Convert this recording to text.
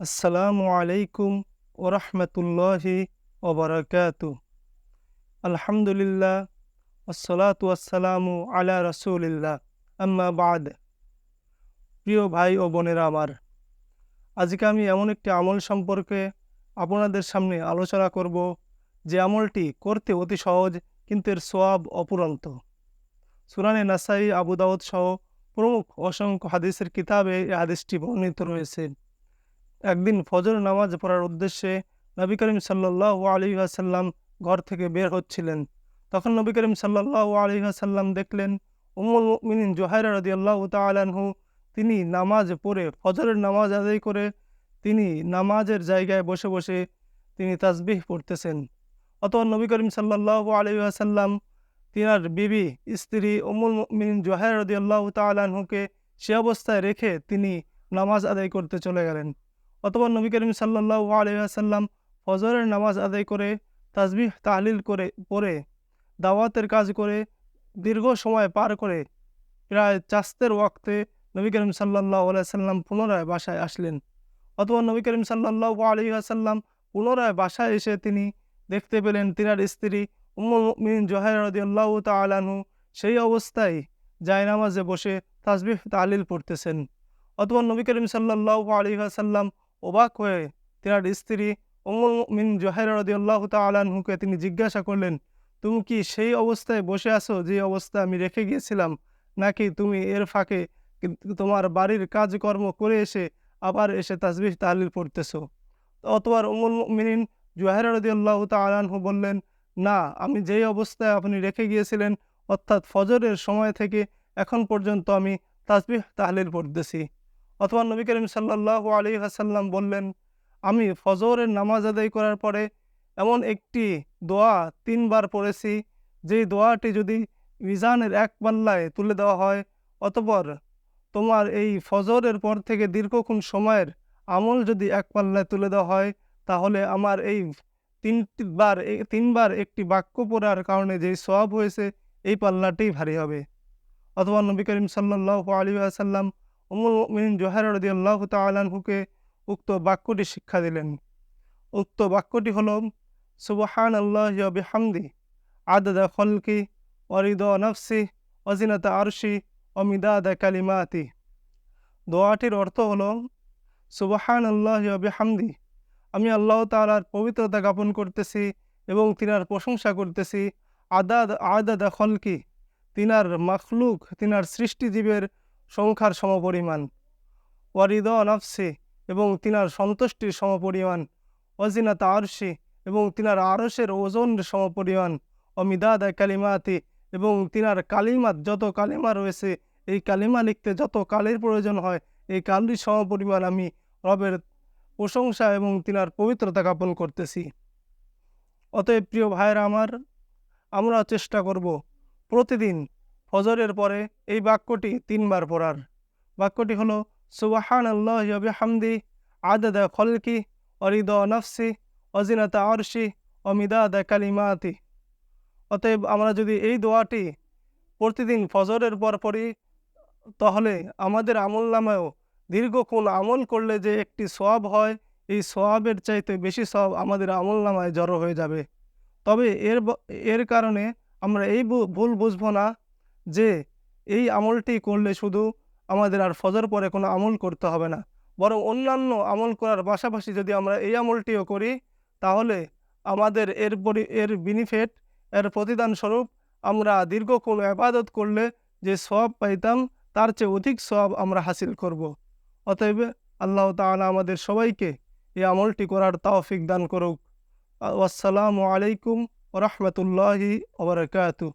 আসসালামু আলাইকুম ওরহমতুল্লাহি ওবরাকাতু আলহামদুলিল্লাহ, আসসালাতু আসসালামু আলা রসুলিল্লাহ। আম্মা বাদ। প্রিয় ভাই ও বোনেরা আমার, আজকে আমি এমন একটি আমল সম্পর্কে আপনাদের সামনে আলোচনা করব যে আমলটি করতে অতি সহজ কিন্তু এর সোয়াব অপুরন্ত। সুরানে নাসাই, আবু দাউদ সহ প্রমুখ অসংখ্য হাদিসের কিতাবে এই হাদিসটি বর্ণিত রয়েছে। একদিন ফজর নামাজ পড়ার উদ্দেশ্যে নবী করিম সাল্লাহ আলী আসাল্লাম ঘর থেকে বের হচ্ছিলেন। তখন নবী করিম সাল্লাহ আলী আসাল্লাম দেখলেন উমুল মিনিন জোহাইরা রদি আল্লাহ তালাহু তিনি নামাজ পড়ে, ফজরের নামাজ আদায় করে তিনি নামাজের জায়গায় বসে বসে তিনি তাজবিহ পড়তেছেন। অথবা নবী করিম সাল্লাহ আলী আসাল্লাম তিনার বিবি, স্ত্রী উমুল মিনিন জোহাইর রদি আল্লাহ তালাহুকে সে অবস্থায় রেখে তিনি নামাজ আদায় করতে চলে গেলেন। অথবা নবী করিম সাল্লাহ আলহাম ফজরের নামাজ আদায় করে তাজবিহ তাহলিল করে, পড়ে, দাওয়াতের কাজ করে, দীর্ঘ সময় পার করে প্রায় চাস্তের ওয়াক্তে নবী করিম সাল্লাহ আলাইসাল্লাম পুনরায় বাসায় আসলেন। অথবা নবী করিম সাল্লাহ আলী আসাল্লাম পুনরায় বাসায় এসে তিনি দেখতে পেলেন তিনার স্ত্রী উম্মুল মিন জহের রদিয়াল্লাহ তালাহু সেই অবস্থায় জায়নামাজে বসে তাজবিহ তাহলিল পড়তেছেন। অথবা নবী করিম সাল্লাহ আলী আসাল্লাম অবাক হয়ে তিনার স্ত্রী অমুল মিন জহের রদিয়াল্লাহ তালাহুকে তিনি জিজ্ঞাসা করলেন, তুমি কি সেই অবস্থায় বসে আছো যে অবস্থা আমি রেখে গিয়েছিলাম? নাকি তুমি এর ফাঁকে তোমার বাড়ির কাজকর্ম করে এসে আবার এসে তাজবিহ তাহলিল পড়তেছো? অতবার উমুল মিনিন জোহের রদিয়াল্লাহ তালাহু বললেন, না, আমি যেই অবস্থায় আপনি রেখে গিয়েছিলেন, অর্থাৎ ফজরের সময় থেকে এখন পর্যন্ত আমি তাজবিহ তাহলিল পড়তেছি। অথবা নবী করিম সাল্লাহ আলী হাসাল্লাম বললেন, আমি ফজরের নামাজ আদায় করার পরে এমন একটি দোয়া তিনবার পড়েছি, যেই দোয়াটি যদি মিজানের এক পাল্লায় তুলে দেওয়া হয়, অতপর তোমার এই ফজরের পর থেকে দীর্ঘক্ষণ সময়ের আমল যদি এক পাল্লায় তুলে দেওয়া হয়, তাহলে আমার এই তিনবার তিনবার একটি বাক্য পড়ার কারণে যেই সব হয়েছে, এই পাল্লাটি ভারী হবে। অথবা নবী করিম সাল্লাহ আলী আসাল্লাম উমুল মিন জোহার রদি আল্লাহ তালাহুকে উক্ত বাক্যটি শিক্ষা দিলেন। উক্ত বাক্যটি হল সুবহান আল্লাহ বিহামদি, আদাদা খলকি অরিদ নফসি অজিনাতা আরশি অমিদাদা কালিমাতি। দোয়াটির অর্থ হল সুবহান আল্লাহ হামদি আমি আল্লাহ তালার পবিত্রতা জ্ঞাপন করতেছি এবং তিনার প্রশংসা করতেছি। আদাদ, আদাদা খলকি, তিনার মখলুক, তিনার সৃষ্টিজীবের সংখ্যার সমপরিমাণ। ওয়ারিদ নফসি এবং তিনার সন্তুষ্টির সমপরিমাণ। অজিনাত আরশি এবং তিনার আরসের ওজন সমপরিমাণ। অমিদাদা কালিমাতি এবং তিনার কালিমাত যত কালিমা রয়েছে, এই কালিমা লিখতে যত কালের প্রয়োজন হয়, এই কালির সমপরিমাণ আমি রবের প্রশংসা এবং তিনার পবিত্রতা জ্ঞাপন করতেছি। অতএব প্রিয় ভাইয়েরা আমার, আমরা চেষ্টা করব প্রতিদিন ফজরের পরে এই বাক্যটি তিনবার পড়ার। বাক্যটি হলো সুবাহান আল্লাহ হামদি আদাদা খলকি অরিদ নফসি অজিনাতা আরশি অমিদাদা কালিমাতি। অতএব আমরা যদি এই দোয়াটি প্রতিদিন ফজরের পর পড়ি, তাহলে আমাদের আমল নামায়ও দীর্ঘক্ষণ আমল করলে যে একটি সব হয়, এই সবাবের চাইতে বেশি সব আমাদের আমল নামায় জড়ো হয়ে যাবে। তবে এর এর কারণে আমরা এই ভুল বুঝব না। যে এই আমলটি করলে শুধু আমাদের আর ফজর পরে কোনো আমল করতে হবে না, বরং অন্যান্য আমল করার পাশাপাশি যদি আমরা এই আমলটিও করি, তাহলে আমাদের এর পরি, এর বেনিফিট এর প্রতিদান স্বরূপ আমরা দীর্ঘ কোনো আবাদত করলে যে সব পাইতাম, তার চেয়ে অধিক সব আমরা হাসিল করব। অতএব আল্লাহ তালা আমাদের সবাইকে এই আমলটি করার তৌফিক দান করুক আসসালামু আলাইকুম রহমতুল্লাহি ওবরাকাতু